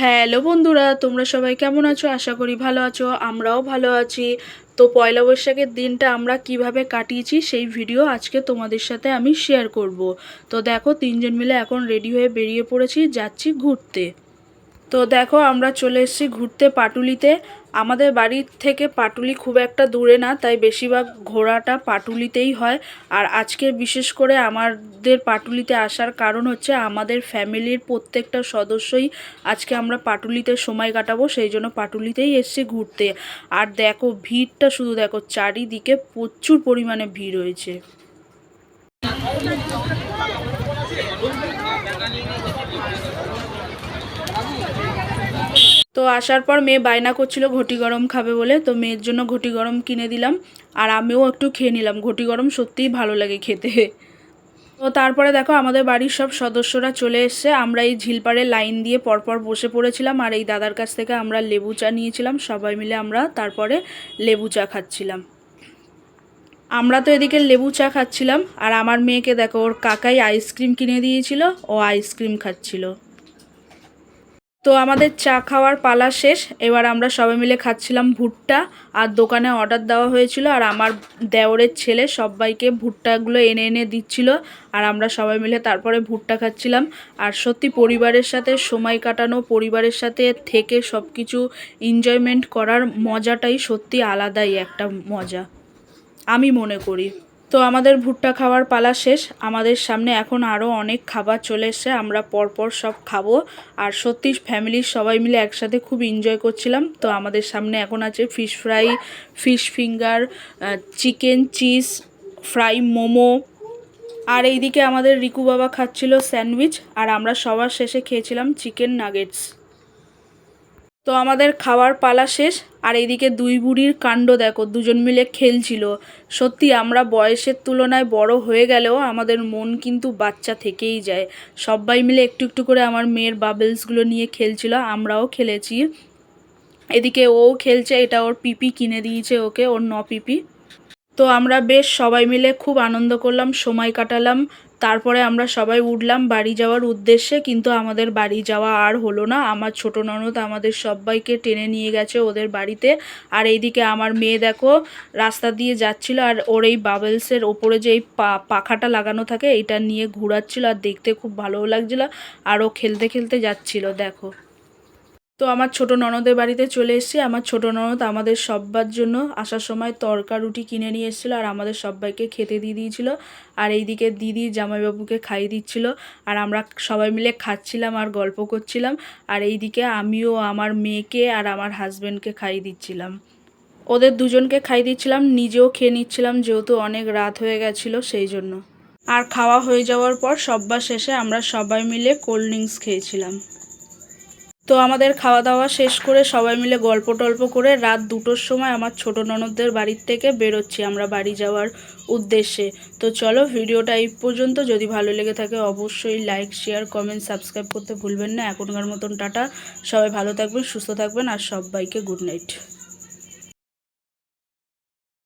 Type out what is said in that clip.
Hello বন্ধুরা, তোমরা সবাই কেমন আছো? আশা করি ভালো আছো, আমরাও ভালো আছি। তো পয়লা বৈশাখের দিনটা আমরা কীভাবে কাটিয়েছি সেই ভিডিও আজকে তোমাদের সাথে আমি শেয়ার করব। তো দেখো, তিনজন মিলে এখন রেডি হয়ে বেরিয়ে পড়েছি, যাচ্ছি ঘুরতে। তো দেখো, আমরা চলে এসেছি ঘুরতে পাটুলিতে। আমাদের বাড়ির থেকে পাটুলি খুব একটা দূরে না, তাই বেশিরভাগ ঘোরাটা পাটুলিতেই হয়। আর আজকে বিশেষ করে আমাদের পাটুলিতে আসার কারণ হচ্ছে আমাদের ফ্যামিলির প্রত্যেকটা সদস্যই আজকে আমরা পাটুলিতে সময় কাটাবো, সেই জন্য পাটুলিতেই এসছি ঘুরতে। আর দেখো, ভিড়টা শুধু দেখো, চারিদিকে প্রচুর পরিমাণে ভিড় হয়েছে। তো আসার পর মেয়ে বায়না করছিল, ঘটি গরম খাবে বলে। তো মেয়ের জন্য ঘটি গরম কিনে দিলাম আর আমিও একটু খেয়ে নিলাম। ঘটি গরম সত্যিই ভালো লাগে খেতে। তো তারপরে দেখো আমাদের বাড়ির সব সদস্যরা চলে এসছে। আমরা এই ঝিলপাড়ে লাইন দিয়ে পরপর বসে পড়েছিলাম আর এই দাদার কাছ থেকে আমরা লেবু চা নিয়েছিলাম। সবাই মিলে আমরা তারপরে লেবু চা খাচ্ছিলাম। আমরা তো এদিকে লেবু চা খাচ্ছিলাম আর আমার মেয়েকে দেখো, ওর কাকাই আইসক্রিম কিনে দিয়েছিল, ও আইসক্রিম খাচ্ছিল। তো আমাদের চা খাওয়ার পালা শেষ। এবার আমরা সবাই মিলে খাচ্ছিলাম ভুট্টা আর দোকানে অর্ডার দেওয়া হয়েছিল আর আমার দেওরের ছেলে সবাইকে ভুট্টাগুলো এনে এনে দিচ্ছিল আর আমরা সবাই মিলে তারপরে ভুট্টা খাচ্ছিলাম। আর সত্যি পরিবারের সাথে সময় কাটানো, পরিবারের সাথে থেকে সব কিছু এনজয়মেন্ট করার মজাটাই সত্যি আলাদাই একটা মজা। আমি মনে করি। তো আমাদের ভুট্টা খাওয়ার পালা শেষ। আমাদের সামনে এখন আরও অনেক খাবার চলে এসছে, আমরা পরপর সব খাব। আর সত্যি ফ্যামিলির সবাই মিলে একসাথে খুব এনজয় করছিলাম। তো আমাদের সামনে এখন আছে fish fry fish finger chicken cheese fry momo. আর এইদিকে আমাদের রিকু বাবা খাচ্ছিল স্যান্ডউইচ আর আমরা সবার শেষে খেয়েছিলাম চিকেন নাগেটস তো আমাদের খাওয়ার পালা শেষ, আর এইদিকে দুই বুড়ির কাণ্ড দেখো, দুজন মিলে খেলছিল। সত্যি আমরা বয়সের তুলনায় বড় হয়ে গেলেও আমাদের মন কিন্তু বাচ্চা থেকেই যায়। সবাই মিলে একটু একটু করে আমার মেয়ের বাবেলসগুলো নিয়ে খেলছিল, আমরাও খেলেছি। এদিকে ও খেলছে, এটা ওর পিপি কিনে দিয়েছে ওকে, ওর ন পিপি। তো আমরা বেশ সবাই মিলে খুব আনন্দ করলাম, সময় কাটালাম তারপরে আমরা সবাই উঠলাম বাড়ি যাওয়ার উদ্দেশ্যে, কিন্তু আমাদের বাড়ি যাওয়া আর হলো না। আমার ছোট ননদ আমাদের সবাইকে টেনে নিয়ে গেছে ওদের বাড়িতে। আর এইদিকে আমার মেয়ে দেখো, রাস্তা দিয়ে যাচ্ছিল আর ওর এই বাবেলসের ওপরে যে এই পাখাটা লাগানো থাকে এটা নিয়ে ঘুরাচ্ছিল আর দেখতে খুব ভালোও লাগছিল। আর ও খেলতে খেলতে যাচ্ছিল, দেখো। তো আমার ছোট ননদের বাড়িতে চলে এসেছি। আমার ছোট ননদ আমাদের সব্বার জন্য আসার সময় তরকা, রুটি কিনে নিয়ে এসেছিল আর আমাদের সবাইকে খেতে দিয়ে দিয়েছিল। আর এইদিকে দিদি, জামাইবাবুকে খাইয়ে দিচ্ছিল। আর আমরা সবাই মিলে খাচ্ছিলাম আর গল্প করছিলাম। আর এইদিকে আমিও আমার মেয়েকে আর আমার হাজব্যান্ডকে খাইয়ে দিচ্ছিলাম। ওদের দুজনকে খাইয়ে দিচ্ছিলাম, নিজেও খেয়ে নিচ্ছিলাম যেহেতু অনেক রাত হয়ে গেছিল সেই জন্য। আর খাওয়া হয়ে যাওয়ার পর সব্বার শেষে আমরা সবাই মিলে কোল্ড ড্রিঙ্কস খেয়েছিলাম। তো আমাদের খাওয়া দাওয়া শেষ করে সবাই মিলে গল্প টল্প করে রাত দুটোর সময় আমার ছোট ননদদের বাড়ির থেকে বেরোচ্ছি আমরা বাড়ি যাওয়ার উদ্দেশ্যে। তো চলো ভিডিওটা এই পর্যন্ত। যদি ভালো লেগে থাকে অবশ্যই লাইক শেয়ার কমেন্ট সাবস্ক্রাইব করতে ভুলবেন না। এখনকার মতন টাটা। সবাই ভালো থাকবেন, সুস্থ থাকবেন আর সবাইকে গুড নাইট